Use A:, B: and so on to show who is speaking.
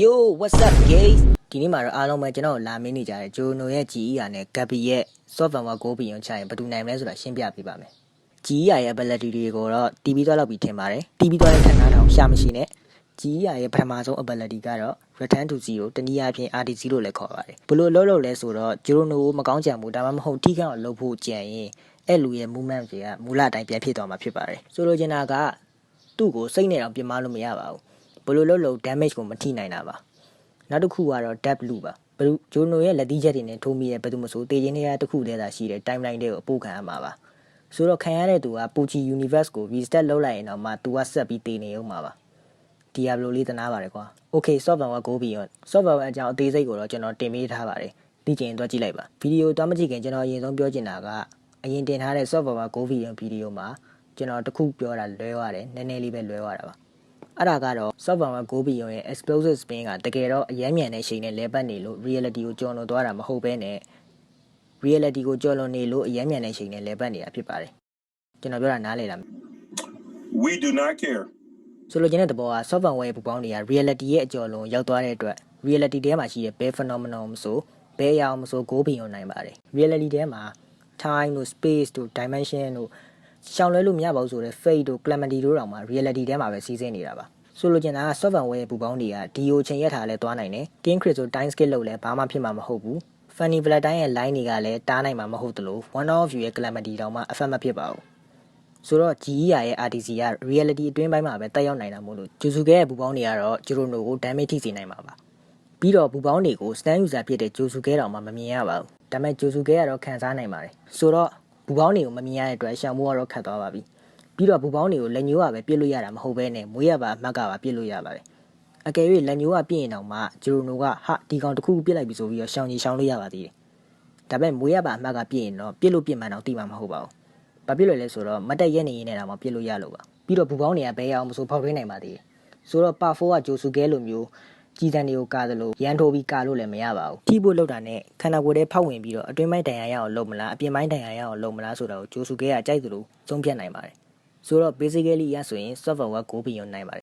A: Yo what's up guys ဒီနေ့မှာတော့အားလုံးပဲကျွန်တော်တို့လာမင်းနေကြတယ်ဂျိုနိုရဲ့ GER နဲ့ Gabi ရဲ့ software ကိုပြီးအောင်ချရင်ဘယ်သူနိုင်မလဲဆိုတာရှင်းပြပေးပါမယ် GER ရဲ့ ability တွေကိုတော့တီးပြီးသွားလောက်ပြီးထင်ပါတယ်တီးပြီးသွားတဲ့ဌာနတောင်ရှာမရှိနဲ့ GER ရဲ့ပထမဆုံး ability ကတော့ return to 0တနည်းအားဖြင့် RDC လို့လည်းခေါ်ပါတယ်ဘယ်လိုလုပ်လို့လဲဆိုတော့ဂျိုနိုကိုမကောင်းကြံဘူးဒါမှမဟုတ်ထိခိုက်အောင်လုပ်ဖို့ကြံရင်အဲ့လူရဲ့ movement တွေကမူလအတိုင်းပြန်ဖြစ်သွားမှာဖြစ်ပါတယ်ဆိုလိုချင်တာကသူ့ကိုစိတ်နဲ့တော့ပြင်မလို့မရပါဘူး ဘယ်လိုလုပ်လို့ damage ကိုမထိနိုင်တာပါနောက်တစ်ခုကတော့ depth loop ပါဘယ်သူဂျိုနိုရဲ့လက်သီးချက်တွေနဲ့ထိုးမိရဲ့ဘယ်သူမဆိုတေချင်းတွေကတစ်ခုတည်းသာရှိတယ် timeline တွေကိုအပို့ခံရမှာပါဆိုတော့ခံရတဲ့သူက Pucci Universe ကို reset လုပ်လိုက်ရင်တော့မှသူကဆက်ပြီးတည်နေဦးမှာပါ Diablo လေးတနာပါတယ်ကွာ Okay software က9ပြီးရော software အကြောင်းအသေးစိတ်ကိုတော့ကျွန်တော်တင်ပေးထားပါတယ်သိချင်ရင်တော့ကြည့်လိုက်ပါဗီဒီယိုတော့မကြည့်ခင်ကျွန်တော်အရင်ဆုံးပြောချင်တာကအရင်တင်ထားတဲ့ software က9ပြီးရောဗီဒီယိုမှာကျွန်တော်တစ်ခုပြောတာလွဲသွားတယ်နည်းနည်းလေးပဲလွဲသွားတာပါ အဲ့ဒါကတော့ software က9 billion ရဲ့ explosive spin ကတကယ်တော့အယမ်းမြန်တဲ့ချိန်နဲ့လဲပတ်နေလို့ reality ကိုကျော်လွန်သွားတာမဟုတ်ဘဲနဲ့ reality ကိုကျော်လွန်နေလို့အယမ်းမြန်တဲ့ချိန်နဲ့လဲပတ်နေတာဖြစ်ပါတယ်ကျွန်တော်ပြောတာနားလည်လား
B: We do not care.
A: ဆိုလိုချင်တဲ့သဘောက software ရဲ့ပူပေါင်းတွေက reality ရဲ့အကျော်လွန်ရောက်သွားတဲ့အတွက် reality ထဲမှာရှိတဲ့ဘယ် phenomenon မဆိုဘယ်အရာမဆို9 billion နိုင်ပါတယ် reality ထဲမှာ time တို့ space တို့ dimension တို့ ရှောင်လွဲလို့မရပါဘူးဆိုတဲ့ fate တို့ calamity တို့တောင်မှ reality ထဲမှာပဲစီးဆင်းနေတာပါဆိုလိုချင်တာက software ရဲ့ပူပေါင်းတွေကဒီကိုချိန်ရက်ထားလဲသွားနိုင်တယ် king crystal time skip လို့လဲဘာမှဖြစ်မှာမဟုတ်ဘူး funny valentine ရဲ့ line တွေကလည်းတားနိုင်မှာမဟုတ်သလို one of you ရဲ့ calamity တောင်မှ affect မဖြစ်ပါဘူးဆိုတော့ GER ရဲ့ RTC က reality အတွင်းပိုင်းမှာပဲတက်ရောက်နိုင်တာမို့လို့ဂျူဆူကဲရဲ့ဘူပေါင်းတွေကတော့ဂျိုရိုနိုကို damage ထိစေနိုင်မှာပါပြီးတော့ဘူပေါင်းတွေကို stand user ဖြစ်တဲ့ဂျိုဆူကဲတောင်မှမမြင်ရပါဘူးဒါပေမဲ့ဂျိုဆူကဲကတော့ခံစားနိုင်ပါတယ်ဆိုတော့ ဘူပေါင်းတွေကိုမမြင်ရတဲ့အတွက်ရှောင်မှုကတော့ခတ်သွားပါပြီပြီးတော့ဘူပေါင်းတွေကိုလက်ညှိုးကပဲပြစ်လို့ရတာမဟုတ်ဘဲနဲ့မွေးရပါအမှတ်ကပါပြစ်လို့ရပါတယ်အကယ်၍လက်ညှိုးကပြစ်ရင်တောင်မှဂျိုရိုနိုကဟာဒီကောင်တစ်ခုခုပြစ်လိုက်ပြီဆိုပြီးတော့ရှောင်ကြီးရှောင်လို့ရပါသေးတယ်ဒါပေမဲ့မွေးရပါအမှတ်ကပြစ်ရင်တော့ပြစ်လို့ပြစ်မှန်းတော့သိမှာမဟုတ်ပါဘူး။ဘာဖြစ်လို့လဲဆိုတော့မတ်တက်ရက်နေရနေတာမှပြစ်လို့ရလို့ပါ။ပြီးတော့ဘူပေါင်းတွေကဘဲရအောင်မဆိုဖောက်ထွင်းနိုင်ပါသေးတယ်။ဆိုတော့ပါဖိုးကဂျိုဆူကဲလိုမျိုး ကြီးတန်းတွေကိုကားသလိုရန်ထိုးပြီးကာလို့လည်းမရပါဘူး။ထိဖို့လောက်တာနဲ့ခန္ဓာကိုယ်ထဲဖောက်ဝင်ပြီးတော့အတွင်းပိုင်းတန်ရာရအောင်လုပ်မလားအပြင်ပိုင်းတန်ရာရအောင်လုပ်မလားဆိုတာကိုဂျိုဆူကဲကကြိုက်သလိုသုံးဖြတ်နိုင်ပါတယ်။ဆိုတော့ basically ရဆိုရင် software က9ဘီယွန်နိုင်ပါတယ်